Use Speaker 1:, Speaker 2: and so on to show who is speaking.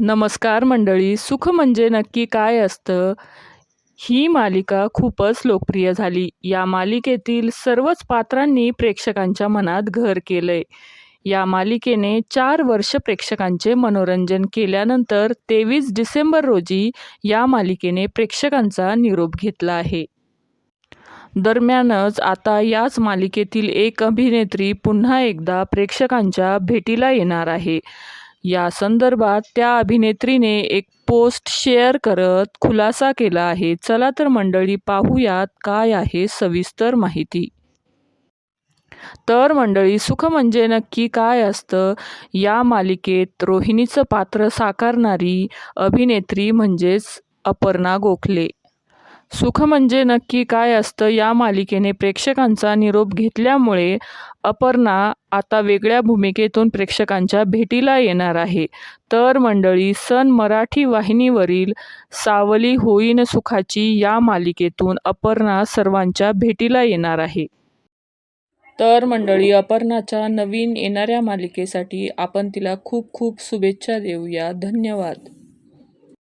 Speaker 1: नमस्कार मंडळी सुख म्हणजे नक्की काय असतं? ही मालिका खूपच लोकप्रिय झाली. या मालिकेतील सर्वच पात्रांनी प्रेक्षकांच्या मनात घर केलंय. या मालिकेने चार वर्ष प्रेक्षकांचे मनोरंजन केल्यानंतर तेवीस डिसेंबर रोजी या मालिकेने प्रेक्षकांचा निरोप घेतला आहे. दरम्यानच आता याच मालिकेतील एक अभिनेत्री पुन्हा एकदा प्रेक्षकांच्या भेटीला येणार आहे. या संदर्भात त्या अभिनेत्रीने एक पोस्ट शेअर करत खुलासा केला आहे. चला तर मंडळी पाहूयात काय आहे सविस्तर माहिती. तर मंडळी सुख म्हणजे नक्की काय असतं? या मालिकेत रोहिणीचं पात्र साकारणारी अभिनेत्री म्हणजेच अपर्णा गोखले. सुख म्हणजे नक्की काय असतं या मालिकेने प्रेक्षकांचा निरोप घेतल्यामुळे अपर्णा आता वेगळ्या भूमिकेतून प्रेक्षकांच्या भेटीला येणार आहे. तर मंडळी सन मराठी वाहिनीवरील सावली होईन सुखाची या मालिकेतून अपर्णा सर्वांच्या भेटीला येणार आहे. तर मंडळी अपर्णाच्या नवीन येणाऱ्या मालिकेसाठी आपण तिला खूप खूप शुभेच्छा देऊया. धन्यवाद.